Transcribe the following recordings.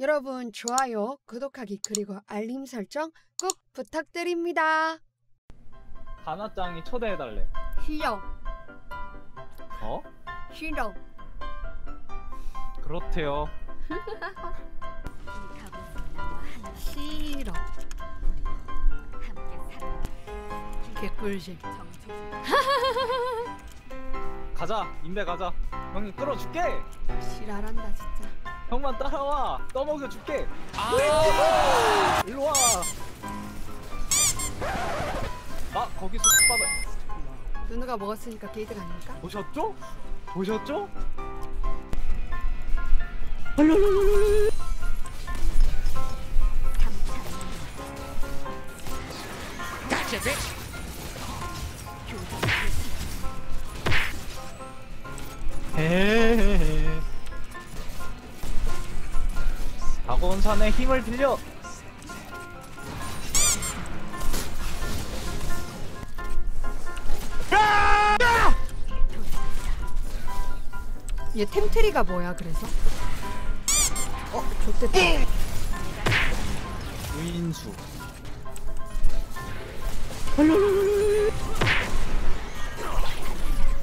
여러분 좋아요, 구독하기 그리고 알림 설정 꼭 부탁드립니다. 가나짱이 초대해달래. 싫어, 어? 싫어. 그렇대요. 싫어. 개꿀잼. 가자, 인베 가자. 형이 끌어줄게. 싫어란다 진짜. 형만 따라와. 떠먹여 줄게. 아! 일로 와. 아, 거기서 쑥받아. 누누가 먹었으니까 게이드가 아닙니까? 보셨죠? 보셨죠? 헤헤헤. 사곤산의 힘을 빌려 얘 템트리가 뭐야 그래서? 어, 좋댔다. 우인수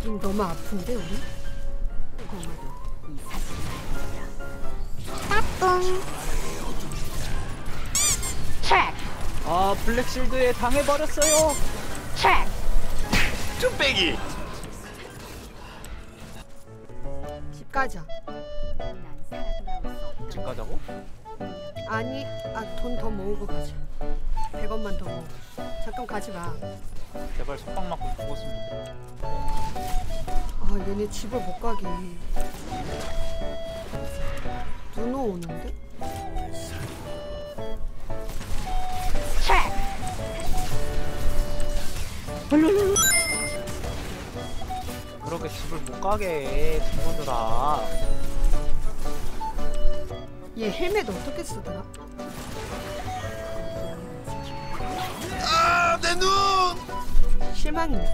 지금 너무 아픈데 우리? 아 블랙실드에 당해버렸어요 쭈빼기 집 가자. 집 가자고? 아니, 아 돈 더 모으고 가자. 100원만 더 모으고. 잠깐 가지 마. 제발 속박 맞고 죽었으면 아 얘네 집을 못 가게. 누노 오는데? 집을 못 가게 해 친구들아. 얘 헬멧 어떻게 쓰더라? 아 내 눈! 실망이네.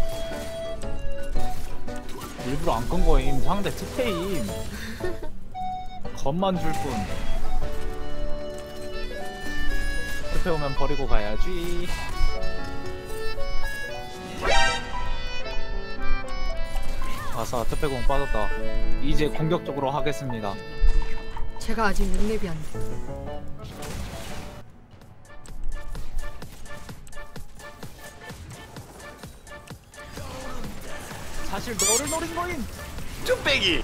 일부러 안 끈 거임. 상대 특혜임. 겁만 줄 뿐. 특혜 오면 버리고 가야지 아싸 특혜공 빠졌다. 이제 공격적으로 하겠습니다. 제가 아직 6렙이 안 돼. 사실 너를 노린 거임. 쭈빼기.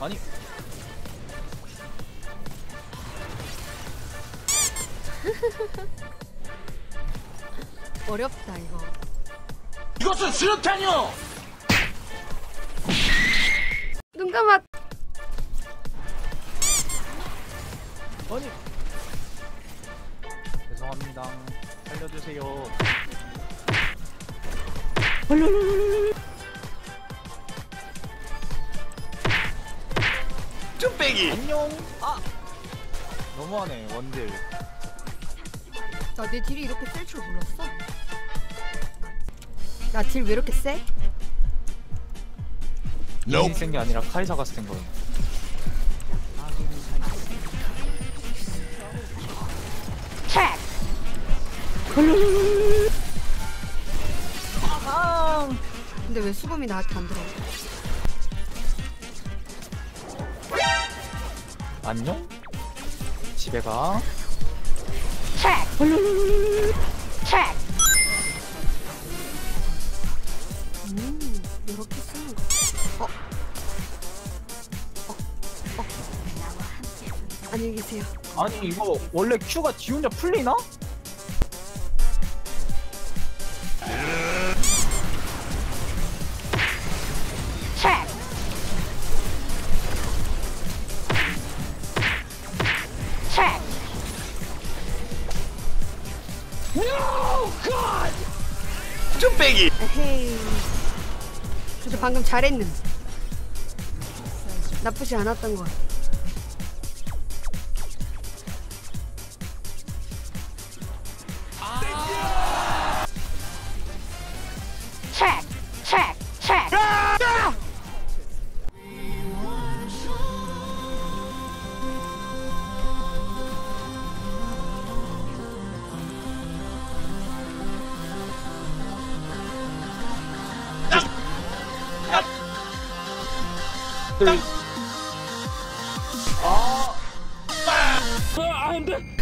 아니. 어렵다 이거. 이것은 수류탄이요 눈 감아. 아니. 죄송합니다. 살려주세요. 쭈빼기. 안녕. 아. 너무하네 원딜. 나내 딜이 이렇게 셀 줄 몰랐어. 나 딜 왜 이렇게 세? 이센게 아니라 카이사가 센 거예요 아, 근데 왜 수범이 나한테 안 들어? 안녕? 집에 가. 아니 이거 원래 Q가 지 혼자 풀리나? 쭈빼기 에헤이. 그래도 방금 잘했는. 나쁘지 않았던 것 같아.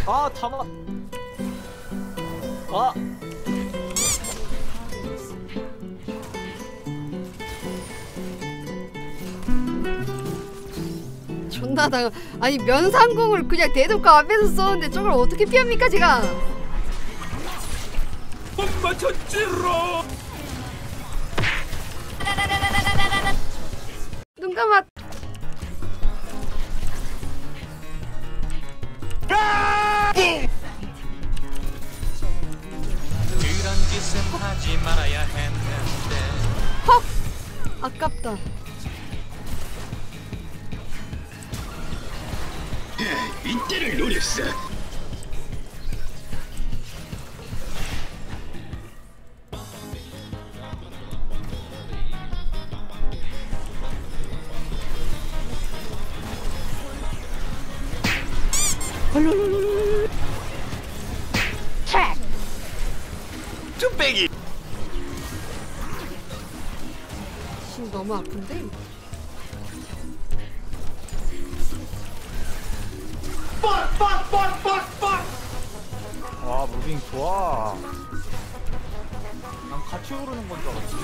아 담아 아. 존나 당 아니 면상궁을 그냥 대놓고 앞에서 쏘는데 저걸 어떻게 피합니까 제가? 못 맞췄지로. 짓은 하지 말아야 했는데. 헉! 아깝다. 이때를 노렸어. 뚝배기. 지금 너무 아픈데? 와 무빙 좋아. 난 같이 오르는 건 줄 알았지